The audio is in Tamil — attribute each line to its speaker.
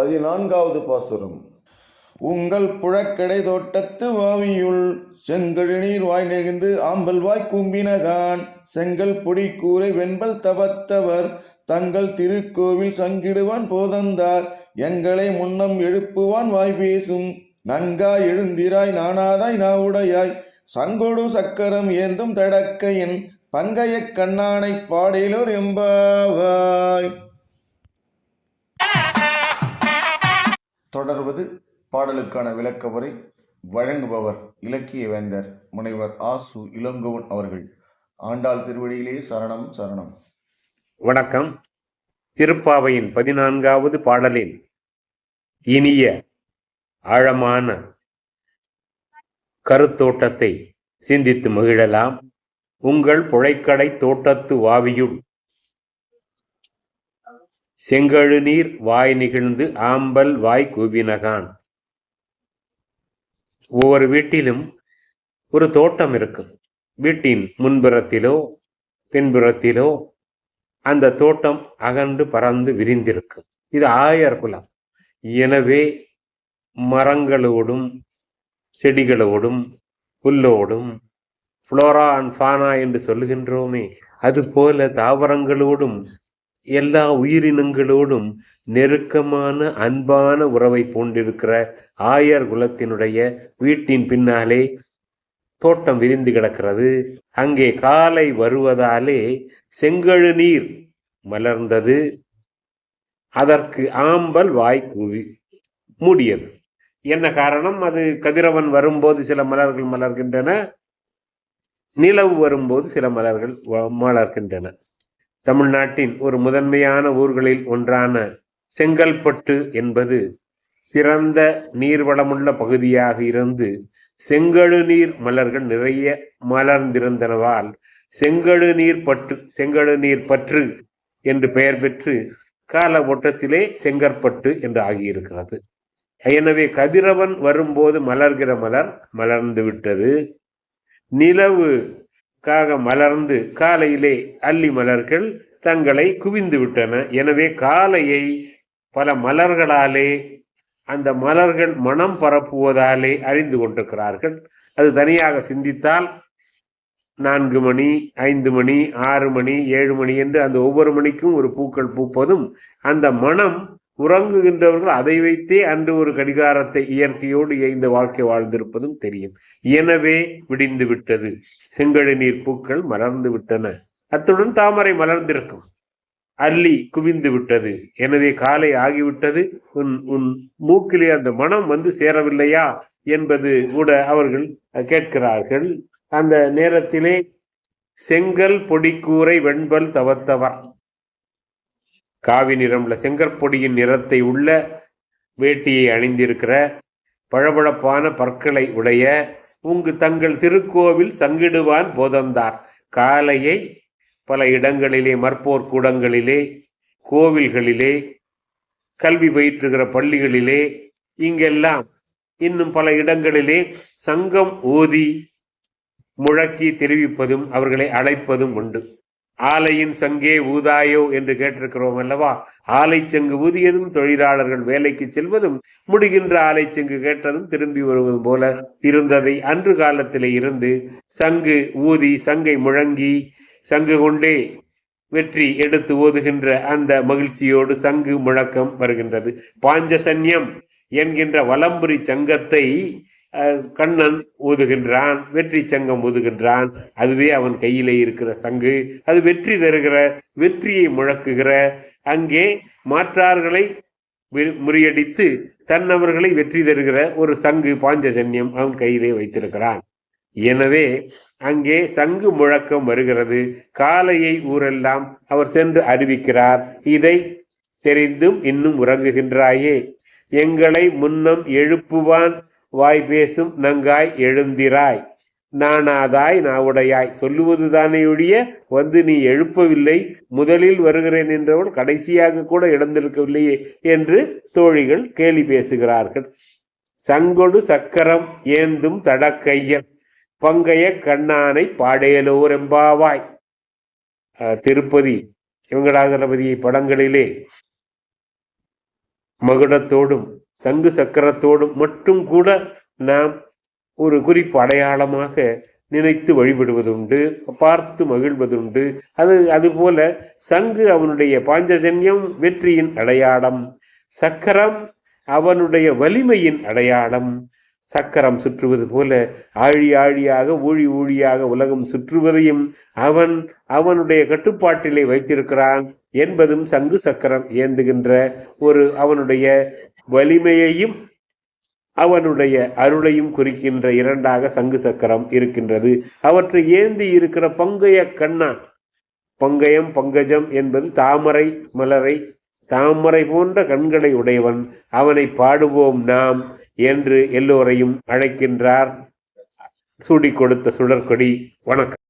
Speaker 1: பதினான்காவது பாசுரம். உங்கள் புழக்கடை தோட்டத்து வாவியுள் செங்கழு நீர் வாய் நெகிழ்ந்து ஆம்பல் வாய் கும்பினகான். செங்கல் பொடி கூரை வெண்பல் தவத்தவர் தங்கள் திருக்கோவில் சங்கிடுவான் போதந்தார். எங்களை முன்னம் எழுப்புவான் வாய் பேசும் நன்காய் எழுந்திராய் நானாதாய் நாவுடையாய். சங்கொடு சக்கரம் ஏந்தும் தடக்கையின் பங்கையக் கண்ணானைப் பாடையிலோர் எம்பாவாய். தொடர்வது பாடலுக்கான விளக்க உரை வழங்குபவர் இலக்கிய வேந்தர் முனைவர் ஆசு இளங்கோவன் அவர்கள். ஆண்டாள் திருவடியிலே சரணம் சரணம்.
Speaker 2: வணக்கம். திருப்பாவையின் பதினான்காவது பாடலில் இனிய ஆழமான கருத்தோட்டத்தை சிந்தித்து மகிழலாம். உங்கள் புழைக்கடை தோட்டத்து வாவியுள் செங்கழு நீர் வாய் நிகழ்ந்து ஆம்பல் வாய் கூவினகான். ஒவ்வொரு வீட்டிலும் ஒரு தோட்டம் இருக்கும். வீட்டின் முன்புறத்திலோ பின்புறத்திலோ அந்த தோட்டம் அகன்று பறந்து விரிந்திருக்கும். இது ஆயர் குலம். எனவே மரங்களோடும் செடிகளோடும் புல்லோடும் ஃப்ளோரா அண்ட் ஃபானா என்று சொல்லுகின்றோமே அதுபோல தாவரங்களோடும் எல்லா உயிரினங்களோடும் நெருக்கமான அன்பான உறவை பூண்டிருக்கிற ஆயர் குலத்தினுடைய வீட்டின் பின்னாலே தோட்டம் விரிந்து கிடக்கிறது. அங்கே காலை வருவதாலே செங்கழு நீர் மலர்ந்தது. அதற்கு ஆம்பல் வாய் கூவி மூடியது. என்ன காரணம்? அது கதிரவன் வரும்போது சில மலர்கள் மலர்கின்றன நிலவு வரும்போது சில மலர்கள் வ- மலர்கின்றன. தமிழ்நாட்டின் ஒரு முதன்மையான ஊர்களில் ஒன்றான செங்கல்பட்டு என்பது சிறந்த நீர்வளமுள்ள பகுதியாக இருந்து செங்கழு நீர் மலர்கள் நிறைய மலர்ந்திருந்தனவால் செங்கழு நீர் பற்று செங்கழு நீர் பற்று என்று பெயர் பெற்று கால ஓட்டத்திலே செங்கற்பட்டு என்று ஆகியிருக்கிறது. எனவே கதிரவன் வரும்போது மலர்கிற மலர் மலர்ந்து விட்டது. நிலவு காக மலர்ந்து காலையிலே அல்லி மலர்கள் தங்களை குவிந்து விட்டன. எனவே காலையை பல மலர்களாலே அந்த மலர்கள் மனம் பரப்புவதாலே அறிந்து கொண்டிருக்கிறார்கள். அது தனியாக சிந்தித்தால் நான்கு மணி ஐந்து மணி ஆறு மணி ஏழு மணி என்று அந்த ஒவ்வொரு மணிக்கும் ஒரு பூக்கள் பூப்பதும் அந்த மனம் உறங்குகின்றவர்கள் அதை வைத்தே அன்று ஒரு கடிகாரத்தை இயற்கையோடு இயைந்த வாழ்க்கை வாழ்ந்திருப்பதும் தெரியும். எனவே விடிந்து விட்டது. செங்கழி நீர் பூக்கள் மலர்ந்து விட்டன. அத்துடன் தாமரை மலர்ந்திருக்கும். அள்ளி குவிந்து விட்டது. எனவே காலை ஆகிவிட்டது. உன் உன் மூக்கிலே அந்த மனம் வந்து சேரவில்லையா என்பது கூட அவர்கள் கேட்கிறார்கள். அந்த நேரத்திலே செங்கல் பொடிக்கூரை வெண்பல் தவத்தவர். காவி நிறம்ல செங்கற்பொடியின் நிறத்தை உள்ள வேட்டியை அணிந்திருக்கிற பளபளப்பான பற்களை உடைய உங்கு தங்கள் திருக்கோவில் சங்கிடுவான் போதந்தார். காலையை பல இடங்களிலே மற்போர் கூடங்களிலே கோவில்களிலே கல்வி பயிற்றுகிற பள்ளிகளிலே இங்கெல்லாம் இன்னும் பல இடங்களிலே சங்கம் ஓதி முழக்கி தெரிவிப்பதும் அவர்களை அழைப்பதும் உண்டு. ஆலையின் சங்கே ஊதாயோ என்று கேட்டிருக்கிறோம் அல்லவா? ஆலை சங்கு ஊதியதும் தொழிலாளர்கள் வேலைக்கு செல்வதும் முடிகின்ற ஆலை சங்கு கேட்டதும் திரும்பி வருவது போல இருந்ததை அன்று காலத்திலே இருந்து சங்கு ஊதி சங்கை முழங்கி சங்கு கொண்டே வெற்றி எடுத்து ஓதுகின்ற அந்த மகிழ்ச்சியோடு சங்கு முழக்கம் வருகின்றது. பாஞ்சசன்யம் என்கின்ற வலம்புரி சங்கத்தை கண்ணன் ஊதுகின்றான் வெற்றி சங்கம் ஊதுகின்றான். அதுவே அவன் கையிலே இருக்கிற சங்கு. அது வெற்றி தருகிற வெற்றியை முழக்குகிற. அங்கே மாற்றார்களை முறியடித்து தன்னவர்களை வெற்றி தருகிற ஒரு சங்கு பாஞ்சஜன்யம் அவன் கையிலே வைத்திருக்கிறான். எனவே அங்கே சங்கு முழக்கம் வருகிறது. காலையை ஊரெல்லாம் அவர் சென்று அறிவிக்கிறார். இதை தெரிந்தும் இன்னும் உறங்குகின்றாயே. எங்களை முன்னம் எழுப்புவான் வாய் பேசும் நங்காய் எழுந்திராய். நானாதாய் நாவுடையாய். சொல்லுவதுதானே ஒழிய வந்து நீ எழுப்பவில்லை. முதலில் வருகிறேன் என்றவள் கடைசியாக கூட எழுந்திருக்கவில்லையே என்று தோழிகள் கேலி பேசுகிறார்கள். சங்கொடு சக்கரம் ஏந்தும் தடக்கையன். பங்கைய கண்ணானை பாடேலோர் எம்பாவாய். திருப்பதி வெங்கடாசலபதி படங்களிலே மகுடத்தோடும் சங்கு சக்கரத்தோடும் மட்டும் கூட நாம் ஒரு குறிப்பு அடையாளமாக நினைத்து வழிபடுவதுண்டு பார்த்து மகிழ்வதுண்டு. அது அதுபோல சங்கு அவனுடைய பாஞ்சஜன்யம் வெற்றியின் அடையாளம் சக்கரம் அவனுடைய வலிமையின் அடையாளம். சக்கரம் சுற்றுவது போல ஆழி ஆழியாக ஊழி ஊழியாக உலகம் சுற்றுவதையும் அவன் அவனுடைய கட்டுப்பாட்டிலே வைத்திருக்கிறான் என்பதும் சங்கு சக்கரம் ஏந்துகின்ற ஒரு அவனுடைய வலிமையையும் அவனுடைய அருளையும் குறிக்கின்ற இரண்டாக சங்கு சக்கரம் இருக்கின்றது. அவற்றை ஏந்தி இருக்கிற பங்கைய கண்ணா பங்கயம் பங்கஜம் என்பது தாமரை மலரை தாமரை போன்ற கண்களை உடையவன் அவனை பாடுவோம் நாம் என்று எல்லோரையும் அழைக்கின்றார். சூடி கொடுத்த சுடற்கொடி. வணக்கம்.